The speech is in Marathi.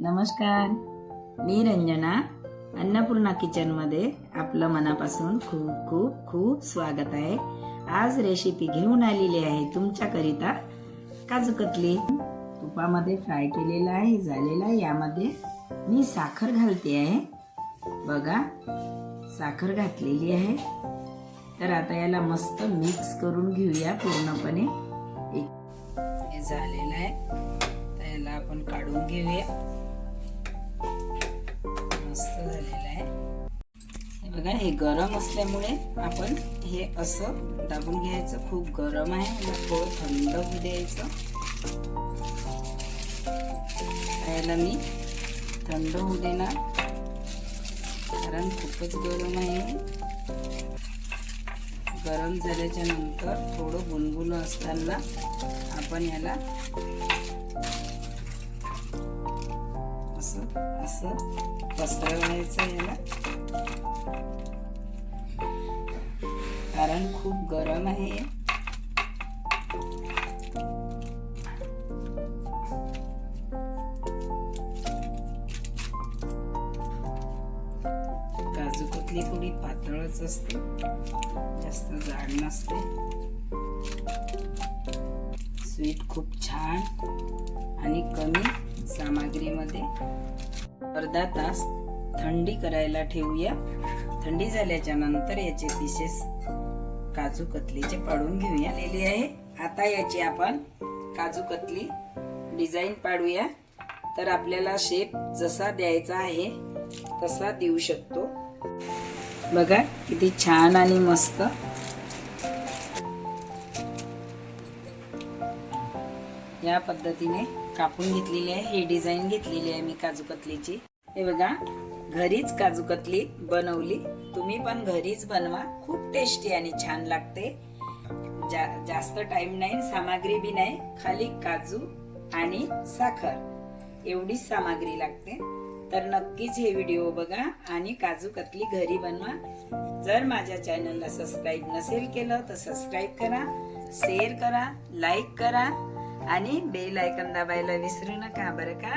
नमस्कार. मी रंजना अन्नपूर्णा किचनमध्ये आपलं मनापासून खूप खूप खूप स्वागत आहे. आज रेसिपी घेऊन आलेली आहे तुमच्याकरिता काजू कतली. तुपामध्ये फ्राय केलेला आहे झालेला आहे. यामध्ये मी साखर घालते आहे. बघा साखर घातलेली आहे. तर आता याला मस्त मिक्स करून घेऊया पूर्णपणे. एक हे झालेलं आहे. तर याला आपण काढून घेऊया. मस्त झालेलं आहे. हे बघा हे गरम असल्यामुळे आपण हे असं दाबून घ्यायचं. खूप गरम आहे मग थोडं थंड होऊ द्यायचं. याला मी थंड होऊ देणार कारण खूपच गरम आहे. गरम झाल्याच्यानंतर थोडं गुणगुण असताना आपण याला असं असं पसरवायचं याला कारण खूप गरम आहे काजू कतली थोडी पातळच असते जास्त जाड नसते स्वीट खूप छान आणि कमी सामग्रीमध्ये अर्धा तास थंडी करायला ठेवूया. थंडी झाल्याच्यानंतर याचे पिसेस काजू कतलीचे पाडून घेऊया. आलेली आहे. आता याची आपण काजू कतली डिझाईन पाडूया. तर आपल्याला शेप जसा द्यायचा आहे तसा देऊ शकतो. बघा किती छान आणि मस्त या पद्धतीने कापून घेतलेली आहे. ही डिझाईन घेतलेली आहे मी काजू कतलीची. हे बघा घरीच काजू कतली बनवली. तुम्ही पण घरीच बनवा. खूप टेस्टी आणि छान लागते. जा, जास्त टाइम नाही सामग्री बी नाही. खाली काजू आणि साखर. एवढीच सामग्री लागते. तर नक्कीच हे व्हिडिओ बघा आणि काजू कतली घरी बनवा. जर माझ्या चॅनलला सबस्क्राईब नसेल केलं तर सबस्क्राईब करा शेअर करा लाईक करा. आणि बेल आयकन दाबायला विसरू नका बरं का?